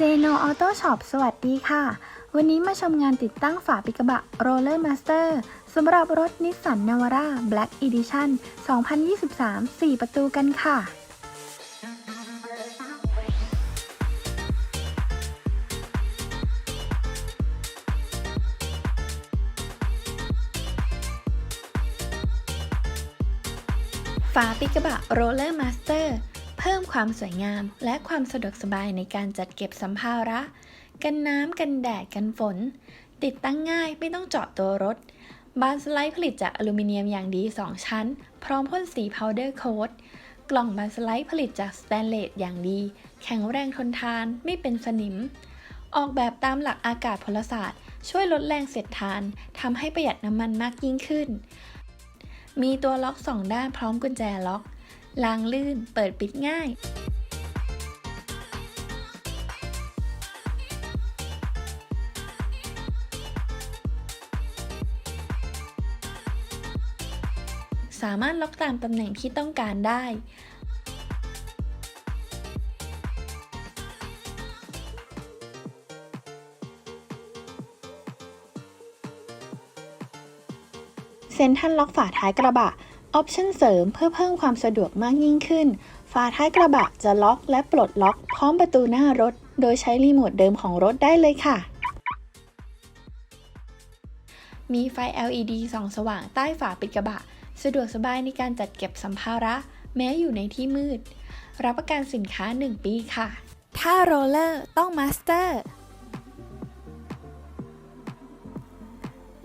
เจโนออโต้ช็อปสวัสดีค่ะ วันนี้มาชมงานติดตั้งฝาปิกกระบะ Roller Master สำหรับรถนิสสันนาวาร่า Black Edition 2023 4 ประตูกันค่ะ ฝาปิกกระบะ Roller Master เพิ่ม ความสวยงาม และความสะดวกสบายในการจัดเก็บสัมภาระ กันน้ำกันแดดกันฝน ติดตั้งง่ายไม่ต้องเจาะตัวรถ บานสไลด์ผลิตจากอลูมิเนียมอย่างดี 2 ชั้น พร้อมพ่นสีพาวเดอร์โค้ดกล่องบานสไลด์ผลิตจากสแตนเลสอย่างดี แข็งแรงทนทานไม่เป็นสนิม ออกแบบตามหลักอากาศพลศาสตร์ ช่วยลดแรงเสียดทานทำให้ประหยัดน้ำมันมากยิ่งขึ้น มีตัวล็อกสองด้านพร้อมกุญแจล็อก ลางลื่น เปิดปิดง่าย สามารถล็อกตามตำแหน่งที่ต้องการได้เซ็นทรัลล็อกฝาท้ายกระบะ ออปชั่นเสริมเพื่อเพิ่มความสะดวกมากยิ่งขึ้น ฝาท้ายกระบะจะล็อกและปลดล็อกพร้อมประตูหน้ารถ โดยใช้รีโมทเดิมของรถได้เลยค่ะ มีไฟ LED ส่องสว่างใต้ฝาปิดกระบะ สะดวกสบายในการจัดเก็บสัมภาระ แม้อยู่ในที่มืด รับประกันสินค้า 1 ปีค่ะ ถ้าโรลเลอร์ต้องมาสเตอร์